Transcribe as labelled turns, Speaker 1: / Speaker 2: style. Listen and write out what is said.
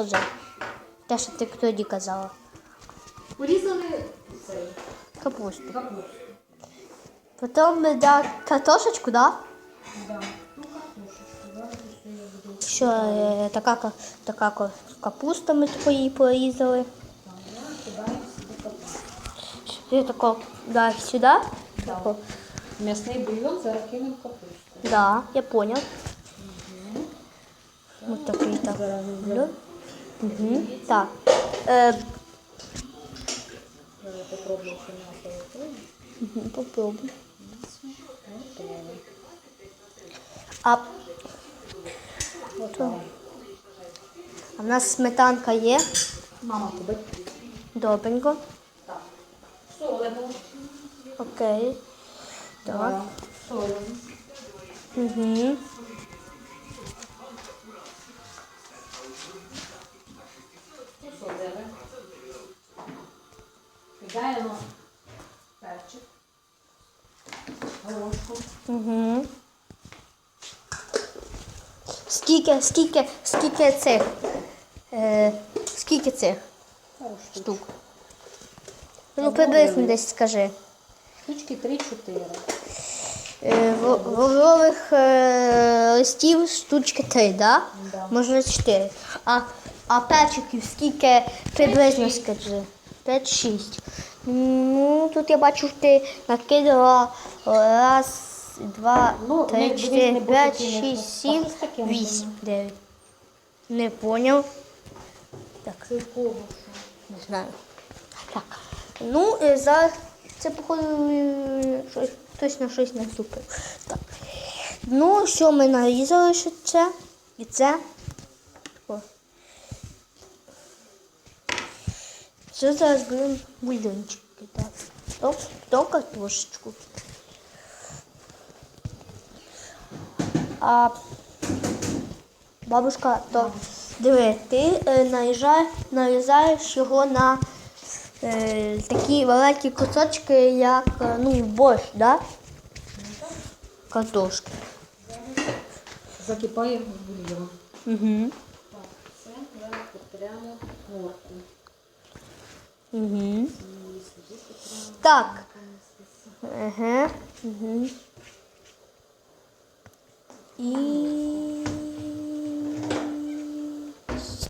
Speaker 1: сказав. Те, що ти тоді казала.
Speaker 2: Порізали цей
Speaker 1: Капусту.
Speaker 2: капусту.
Speaker 1: Потім ми да картошечку, да?
Speaker 2: Да. Ну, картошечку, буду.
Speaker 1: Що е, така, ка- така ка- капуста ми таку її порізали.
Speaker 2: Там, сюди
Speaker 1: тако, да, сюди. Тако.
Speaker 2: М'ясний бульйон зараз кинемо капусту.
Speaker 1: Да, я понял. Ось такий так.
Speaker 2: Зараз
Speaker 1: бульон. Угу. Так. Е,
Speaker 2: я попробую, що м'ясо готове.
Speaker 1: мгм, попробуй.
Speaker 2: Готове.
Speaker 1: А,
Speaker 2: Готове.
Speaker 1: а в нас сметанка є.
Speaker 2: Мама кубить.
Speaker 1: Добренько.
Speaker 2: Так. Солимо.
Speaker 1: Окей. Так.
Speaker 2: Солимо.
Speaker 1: Угу.
Speaker 2: Посолили. Кидаємо перчик. Горошку.
Speaker 1: Угу. Скільки, скільки, скільки цих? Е, скільки цих
Speaker 2: штук.
Speaker 1: Ну, приблизно десь скажи.
Speaker 2: Штучки 3-4.
Speaker 1: Е, в- Лаврових е, листів штучки три, да?
Speaker 2: Да.
Speaker 1: Може чотири. А, а перчиків скільки приблизно скажи? П'ять-шість. Ну, тут я бачу, що ти накидала раз, два,
Speaker 2: Ну,
Speaker 1: три, чотири, п'ять, шість, сім, вісім, дев'ять. Не поняв. Так, не знаю. Так. Ну, е, зараз це, походу, е, щось, хтось на щось наступив. Так. Ну, що ми нарізали ще це і це. О. Це зараз будемо бульончик кидати. То, то картошечку. А бабушка, то диви, ти е, нарізаєш, нарізаєш його на е, такі великі кусочки, як е, ну, борщ, да? Картошки.
Speaker 2: Закипає бульйон.
Speaker 1: Угу.
Speaker 2: Так, це зараз потрямо морку.
Speaker 1: Угу. Так. Ага. Угу. І